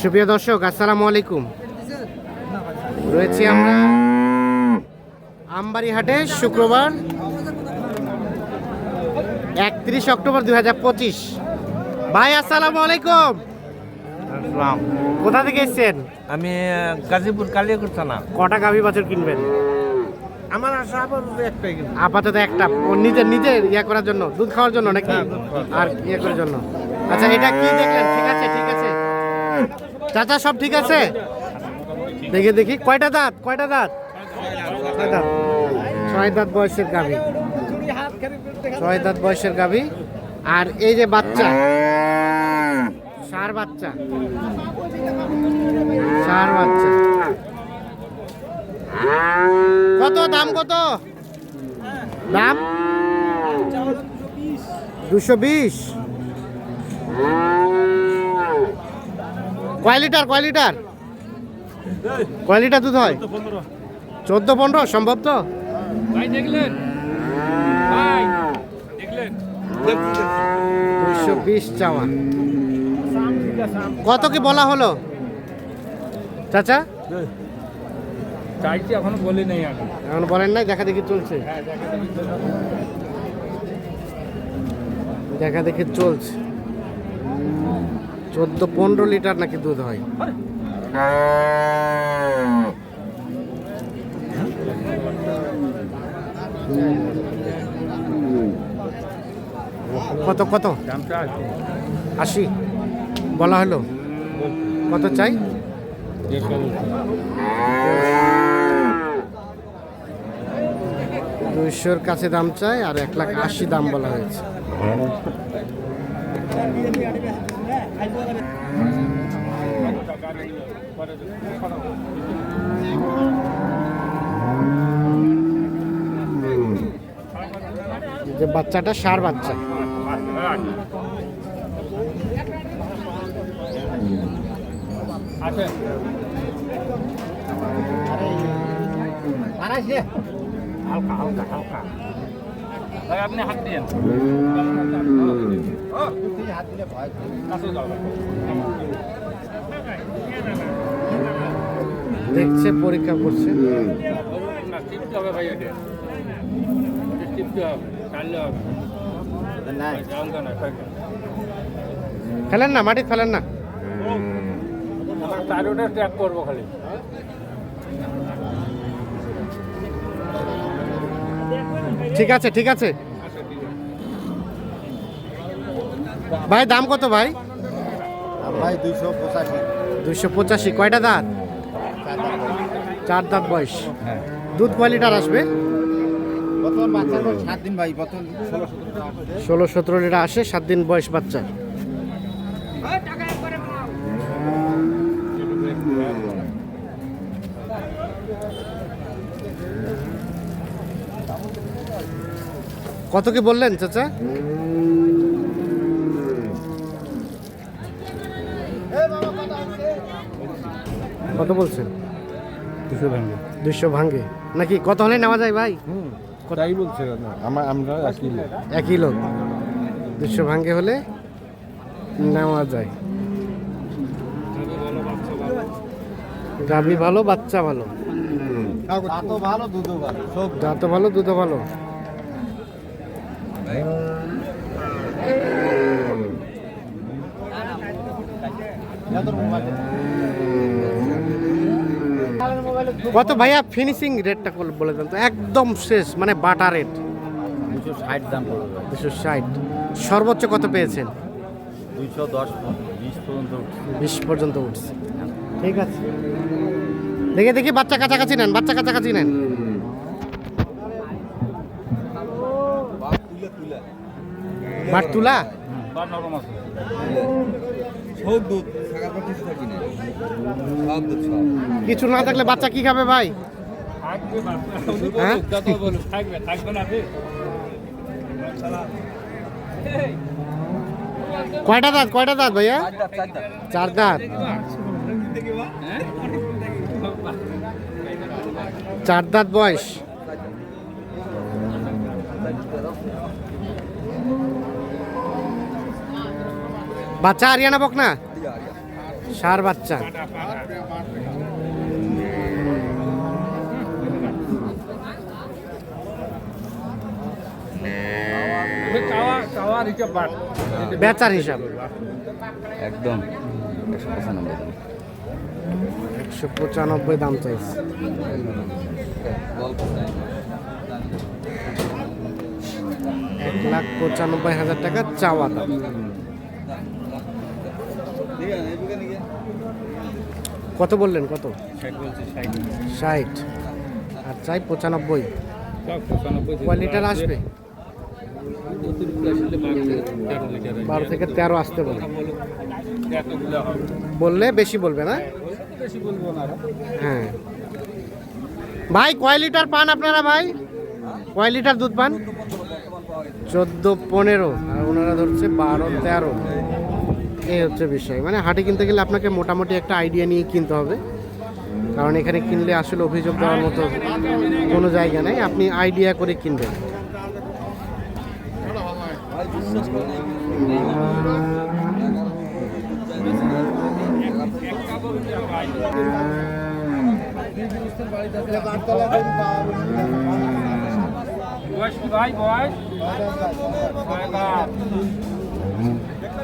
সুপ্রিয় দর্শক আসসালামু আলাইকুম। রয়েছি আমরা আমবাড়ি হাটে শুক্রবার একত্রিশ অক্টোবর দুই হাজার পঁচিশ। ভাই আসসালামু আলাইকুম। কোথা থেকে এসছেন? আমি গাজীপুর কালিয়াকুর থানা। কটা গাভী বছর কিনবেন? আমার আশা আপাতত একটাই আপাতত একটা। নিজের নিজের ইয়ে করার জন্য? দুধ খাওয়ার জন্য নাকি? হ্যাঁ, আর ইয়ে করার জন্য। আচ্ছা এটা কি দেখলেন? ঠিক আছে ঠিক আছে চাচা, সব ঠিক আছে? দেখি দেখি, কয়টা দাঁত? কয়টা দাঁত? ছয় দাঁত বয়সের গাভী। ছয় দাঁত বয়সের গাভী। আর এই যে বাচ্চা, সার বাচ্চা। সার বাচ্চা। কত, দাম কত? দাম? দুশো বিশ। কয় লিটার কয় লিটার? কয় লিটার দুধ হয়? চোদ্দ পনেরো সম্ভব তো? দুশো বিশ চাওয়া। কত কি বলা হলো? চাচা? চাইছি এখনও বলি নেই এখন বলেন নাই দেখা দেখি চলছে। হ্যাঁ। দেখা দেখি চলছে। চোদ্দ, পনেরো লিটার নাকি দুধ হয়? কত কত? আশি। বলা হলো। কত চাই? দুইশোর কাছে দাম চাই আর এক লাখ আশি দাম বলা হয়েছে। যে বাচ্চাটা সার বাচ্চা হালকা হালকা হালকা আপনি হাত যাও ভাই। দেখছে পরীক্ষা করছে। না টিপতে হবে ভাই এটা টিপতে হবে টানলে হবে না ফেলেন না মাটি ফেলেন না? আমার চারোটা ট্র্যাক করব খালি। ঠিক আছে ঠিক আছে। ভাই দাম কত ভাই? ভাই দুইশো পঁচাশি। দুইশো পঁচাশি। কয়টা দাঁত? চার দাঁত বয়স। দুধ কয় লিটার আসবে? ষোলো সতেরো লিটার আসে সাত দিন বয়স বাচ্চা। কত কি বললেন চাচা? কত বলছেন? দুশো ভাঙবে দুইশো ভাঙ্গে। নাকি কত হলে নেওয়া যায় ভাই? তাই বলছে আমার আমরা একই লোক। একই লোক। দুশো ভাঙ্গে হলে নেওয়া যায়। গাভি ভালো বাচ্চা ভালো। তো ভালো দুধও ভালো। সব দাঁত ভালো দুধও ভালো। কত ভাইয়া ফিনিশিং রেটটা বলে দেন তো, একদম শেষ মানে বাটা রেট দুশো ষাট। সর্বোচ্চ কত পেয়েছেন? বিশ পর্যন্ত। বিশ পর্যন্ত উঠছে। ঠিক আছে। দেখে দেখি বাচ্চা কাছাকাছি নেন, বাচ্চা কাছাকাছি নেন। বাট তুলা বা নরম আছে। সব দুধ থাকার পর কিছু থাকি না। সব দুধ সব। কিছু না থাকলে বাচ্চা কি খাবে ভাই। হ্যাঁ? যত বলুক থাকবে থাকবে না কয়টা দাঁত? কয়টা দাঁত ভাইয়া? চার দাঁত। চার দাঁত বয়স। বাচ্চা আরিয়ানা বক না? সার বাচ্চা। বেচার হিসাব। একদম। একশো পঁচানব্বই একশো পঁচানব্বই দাম চাইছে। এক লাখ পঁচানব্বই হাজার টাকা চাওয়া দাম। কত বললেন কত? ষাট আর চাই পঁচানব্বই। কয় লিটার আসবে? বারো থেকে তেরো আসতে বলে। বললে বেশি বলবে না? হ্যাঁ। ভাই কয় লিটার পান আপনারা ভাই? কয় লিটার দুধ পান? চোদ্দ পনেরো। আর ওনারা ধরছে বারো তেরো। এই হচ্ছে বিষয়। মানে হাটে কিনতে গেলে আপনাকে মোটামুটি একটা আইডিয়া নিয়ে কিনতে হবে। কারণ এখানে কিনলে আসলে অভিযোগ দেওয়ার মতো কোনো জায়গা নেই। আপনি আইডিয়া করে কিনবেন। বয়স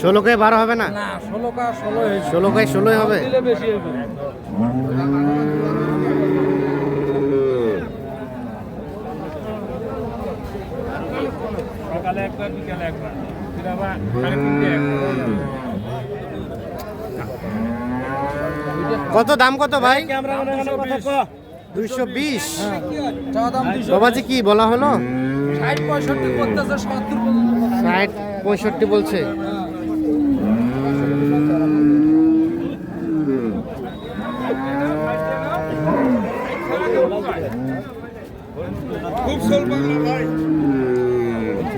ষোলো কে বারো হবে না? ষোলো কা ষোলো ষোলো ষোলোই হবে? সকালে একবার বিকালে একবার। কত দাম কত ভাই? দুইশো বিশ। চাওয়া বাবাজি কি বলা হলো? ষাট পঁয়ষট্টি ষাট পঁয়ষট্টি বলছে।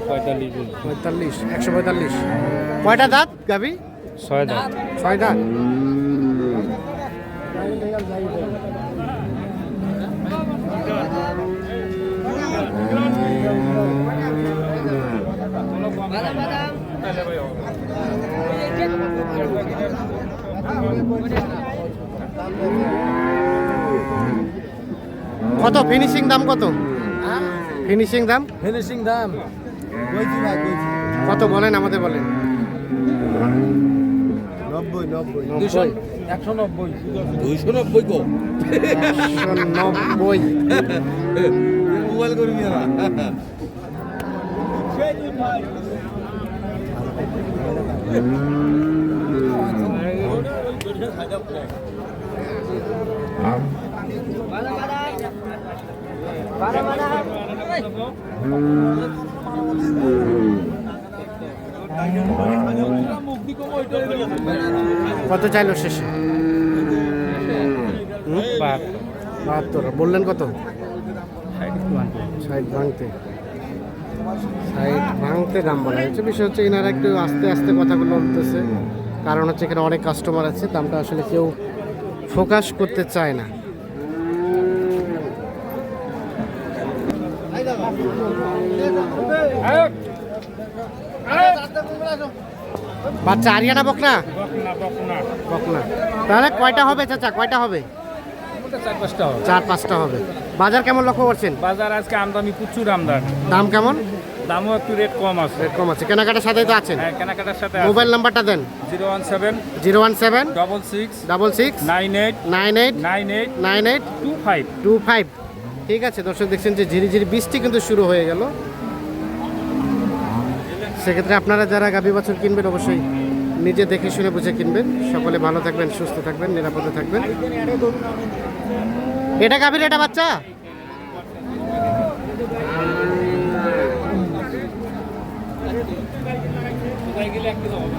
পঁয়তাল্লিশ পঁয়তাল্লিশ একশো পঁয়তাল্লিশ। কয়টা দাঁত গাবি ছয় দাঁত। ছয় দাঁত। কত? ফিনিশিং দাম কত? ফিনিশিং দাম? ফিনিশিং দাম। কত বলেন আমাদের বলেন। নব্বই নব্বই। নব্বই। একশো নব্বই। দুইশো নব্বই গো নব্বই। মোবাইল করে নিয়ে না। কত চাইলো শেষে? হুম? বাহাত্তর। বললেন কত? ষাট ভাঙতে। ষাট ভাঙতে দাম বলা হচ্ছে বিষয় হচ্ছে এনারা একটু আস্তে আস্তে কথাগুলো বলতেছে। কারণ হচ্ছে এখানে অনেক কাস্টমার আছে দামটা আসলে কেউ ফোকাস করতে চায় না। বাচ্চা আরিয়ানা বকনা? বকনা। তাহলে কয়টা হবে চাচা? কয়টা হবে? চার পাঁচটা হবে। বাজার কেমন লক্ষ্য করছেন? বাজার আজকে আমদানি প্রচুর আমদানি। দাম কেমন? দামও একটু রেট কম আছে। রেট কম আছে। কেনাকাটার সাথেই তো আছেন? হ্যাঁ কেনাকাটার সাথে মোবাইল নাম্বারটা দেন। Zero one seven zero one seven double six double six nine eight nine eight nine eight nine eight two five two five ঠিক আছে দর্শক দেখছেন যে ঝিরি ঝিরি বৃষ্টি কিন্তু শুরু হয়ে গেল। সেক্ষেত্রে আপনারা যারা গাভী বছর কিনবেন অবশ্যই নিজে দেখে শুনে বুঝে কিনবেন। সকলে ভালো থাকবেন সুস্থ থাকবেন নিরাপদে থাকবেন। এটা গাভীর এটা বাচ্চা? কোথায় গেলে একদিন হবে